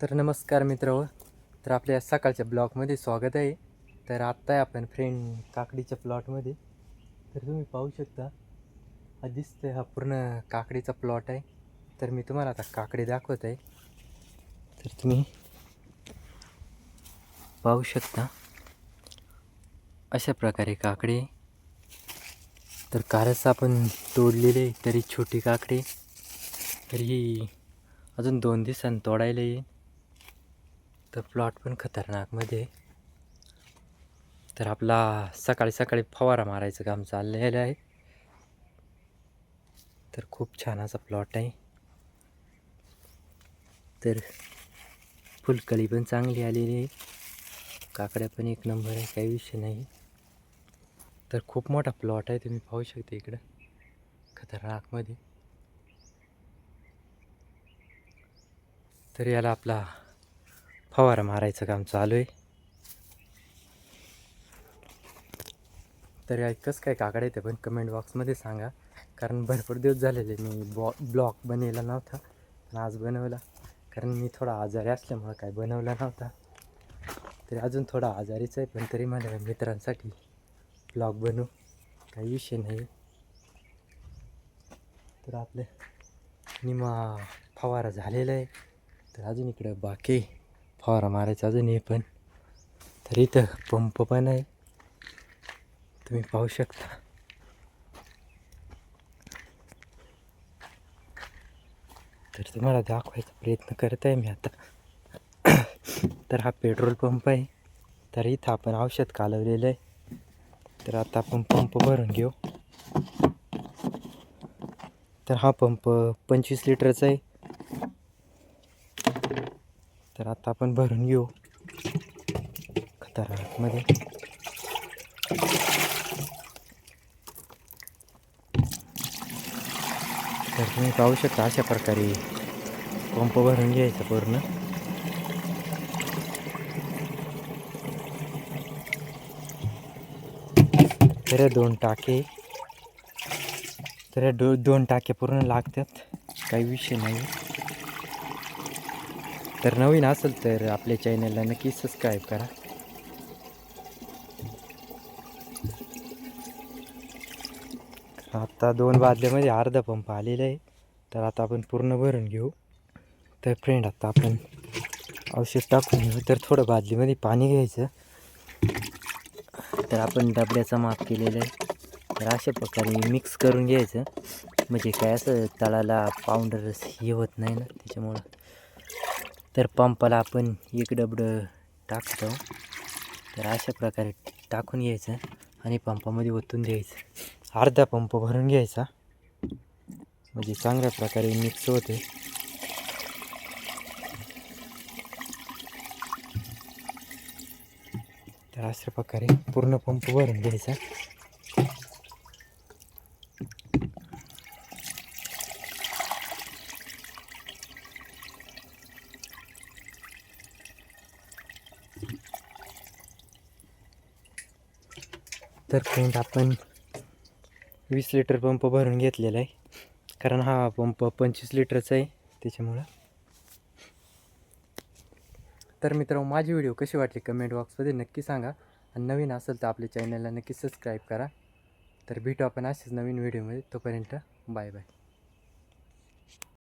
तर नमस्कार मित्र. तर आपल्या सकाळच्या ब्लॉगमध्ये स्वागत आहे. तर आत्ता आहे आपण फ्रेंड काकडीच्या प्लॉटमध्ये. तर तुम्ही पाहू शकता हा दिसतोय हा पूर्ण काकडीचा प्लॉट आहे. तर मी तुम्हाला आता काकडी दाखवत आहे. तर तुम्ही पाहू शकता अशा प्रकारे काकडी तर कारच आपण तोडलेले तरी छोटी काकडी तर ही अजून दोन दिवसांनी तोडायला येईल. तर प्लॉट पण खतरनाकमध्ये तर आपला सकाळी सकाळी फवारा मारायचं काम चाललेलं आहे. तर खूप छान असा प्लॉट आहे. तर फुलकळी पण चांगली आलेली आहे. काकड्या पण एक नंबर आहे काही विषय नाही. तर खूप मोठा प्लॉट आहे तुम्ही पाहू शकता इकडं. खतरनाकमध्ये तर याला आपला फवारा मारायचं काम चालू आहे. तर या कसं काय काकडे येते पण कमेंट बॉक्समध्ये सांगा. कारण भरपूर दिवस झालेले मी बॉ ब्लॉग बनवला नव्हता. पण आज बनवला. कारण मी थोडा आजारी असल्यामुळं काय बनवला नव्हता. तरी अजून थोडा आजारीच आहे पण तरी माझ्या मित्रांसाठी ब्लॉग बनवू. काही विषय नाही. तर आपलं निमा फवारा झालेला आहे. तर अजून इकडं बाकी फवारा मारायचा अजून हे पण. तर इथं पंप पण आहे. तुम्ही पाहू शकता. तर तुम्हाला दाखवायचा प्रयत्न करत आहे मी आता. तर हा पेट्रोल पंप आहे. तर इथं आपण औषध कालवलेलं आहे. तर आता आपण पंप भरून घेऊ. तर हा पंप पंचवीस लिटरचा आहे. तर आता आपण भरून घेऊ खतरनाकमध्ये तर तुम्ही पाहू शकता अशा प्रकारे पंप भरून घ्यायचा पूर्ण. तर दोन टाके तर दो दोन टाके पूर्ण लागतात. काही विषय नाही. तर नवीन असेल तर आपल्या चॅनलला नक्की सबस्क्राईब करा. आता दोन बादल्यामध्ये अर्धा पंप आलेला आहे. तर आता आपण पूर्ण भरून घेऊ. तर फ्रेंड आता आपण औषध टाकून घेऊ. तर थोडं बादलीमध्ये पाणी घ्यायचं. तर आपण डबड्याचा माप केलेलं आहे. तर अशा प्रकारे मिक्स करून घ्यायचं. म्हणजे काय असं तळाला पावडर हे होत नाही ना त्याच्यामुळं. तर पंपाला आपण एक डबडं टाकतो. तर अशा प्रकारे टाकून घ्यायचं आणि पंपामध्ये ओतून द्यायचं. अर्धा पंप भरून घ्यायचा. म्हणजे चांगल्या प्रकारे मिक्स होते. तर अशा प्रकारे पूर्ण पंप भरून घ्यायचा. तर फ्रेंड आपण वीस लिटर पंप भरून घेतलेला आहे. कारण हा पंप पंचवीस लिटरचा आहे त्याच्यामुळं. तर मित्र माझी व्हिडिओ कशी वाटली कमेंट बॉक्समध्ये नक्की सांगा. आणि नवीन असेल तर आपल्या चॅनलला नक्की सबस्क्राईब करा. तर भेटू आपण असेच नवीन व्हिडिओमध्ये तोपर्यंत बाय बाय